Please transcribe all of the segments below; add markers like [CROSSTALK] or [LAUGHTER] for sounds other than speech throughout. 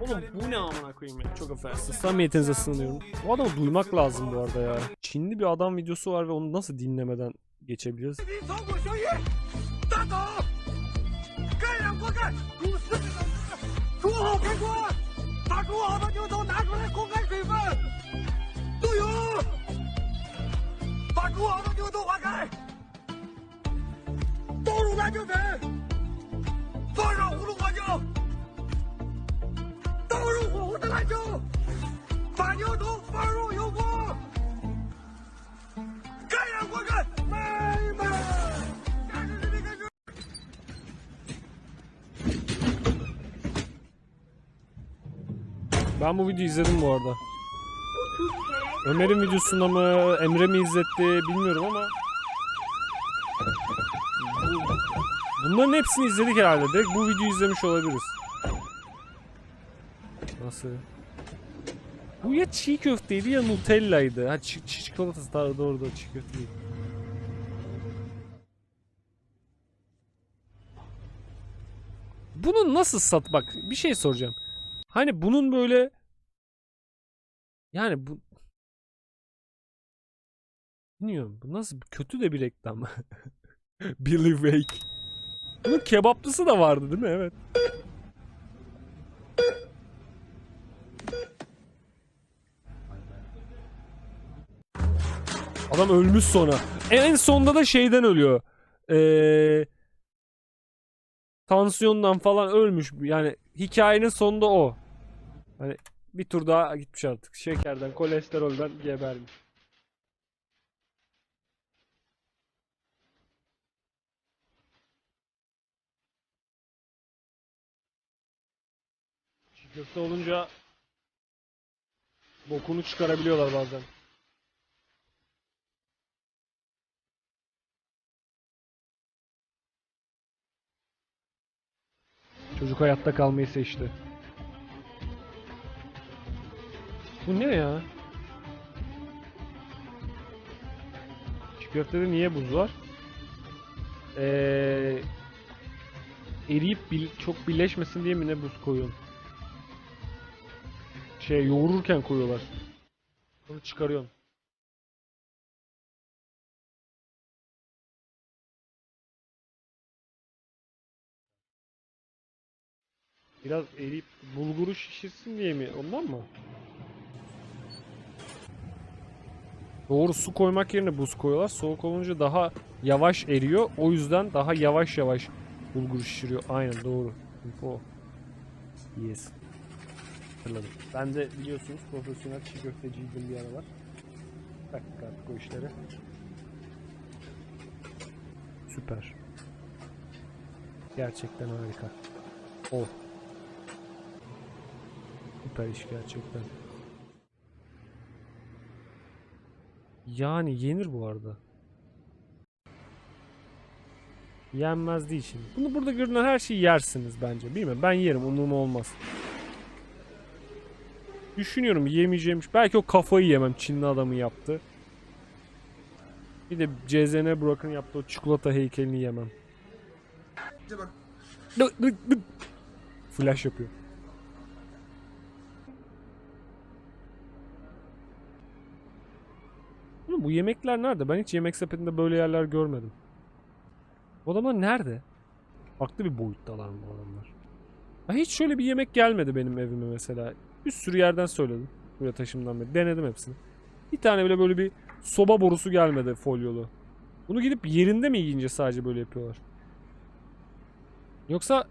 Oğlum bu ne amına koyayım ya çok affedersin. Samimiyetinize sığınıyorum. Bu adamı duymak lazım bu arada ya. Çinli bir adam videosu var ve onu nasıl dinlemeden geçebiliriz? 把牛头放入油锅，干呀活干，妹妹，干是这个是。 Ben bu videoyu izledim bu arada. Ömer'in videosunda mı, Emre mi izletti bilmiyorum ama Bu- Bunların hepsini izledik herhalde. Direkt bu videoyu izlemiş olabiliriz. Nasıl? Bu ya çiğ köfteydi ya Nutella'ydı. Ha çi- çi- çikolatası daha doğru da çiğ köfte değil. Bunu nasıl sat bak bir şey soracağım. Hani bunun böyle yani bu bilmiyorum bu nasıl kötü de bir reklam. [LAUGHS] Billy Wake. Bunun kebaplısı da vardı değil mi? Evet. Adam ölmüş sonra. En sonunda da şeyden ölüyor. Eee tansiyondan falan ölmüş. Yani hikayenin sonunda o. Hani bir tur daha gitmiş artık. Şekerden, kolesterolden gebermiş. Köfte olunca bokunu çıkarabiliyorlar bazen. Çocuk hayatta kalmayı seçti. Bu ne ya? Çiğ köftede niye buz var? Ee, eriyip bil- çok birleşmesin diye mi ne buz koyuyorsun? Şey yoğururken koyuyorlar. Onu çıkarıyorsun. Biraz eriyip bulguru şişirsin diye mi? Ondan mı? Doğru su koymak yerine buz koyuyorlar. Soğuk olunca daha yavaş eriyor. O yüzden daha yavaş yavaş bulgur şişiriyor. Aynen doğru. Info. Yes. Hatırladım. Ben de biliyorsunuz profesyonel çiğ köfteciydim bir aralar. Taktık artık o işlere. Süper. Gerçekten harika. Oh. İş gerçekten. Yani yenir bu arada. Yenmez değil şimdi. Bunu burada görünen her şeyi yersiniz bence. Bilmiyorum ben yerim umurum olmaz. Düşünüyorum yemeyeceğim. Belki o kafayı yemem Çinli adamı yaptı. Bir de CZN Burak'ın yaptığı o çikolata heykelini yemem. Dı- dı- dı- Flash yapıyor. Oğlum bu yemekler nerede? Ben hiç yemek sepetinde böyle yerler görmedim. Bu adamlar nerede? Farklı bir boyuttalar mı bu adamlar? Ha, hiç şöyle bir yemek gelmedi benim evime mesela. Bir sürü yerden söyledim. Buraya taşımdan beri. Denedim hepsini. Bir tane bile böyle bir soba borusu gelmedi folyolu. Bunu gidip yerinde mi yiyince sadece böyle yapıyorlar? Yoksa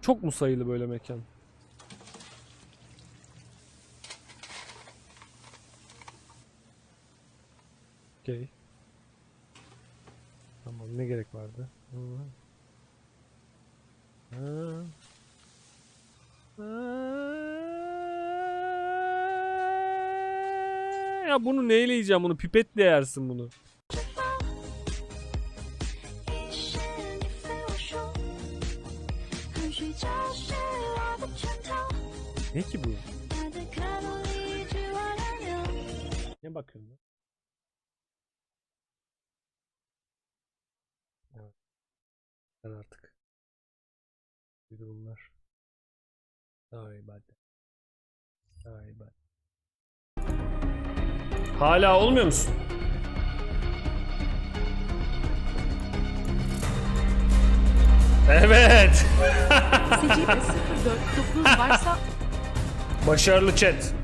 çok mu sayılı böyle mekan? Okey. Tamam ne gerek vardı? Ya bunu neyle yiyeceğim bunu? Pipetle yersin bunu. Ne ki bu? Ne bakıyorsun? Ben artık. Bir durumlar. Ay bad. Ay bad. Hala olmuyor musun? Evet. [LAUGHS] Secde 049 varsa Başarılı chat.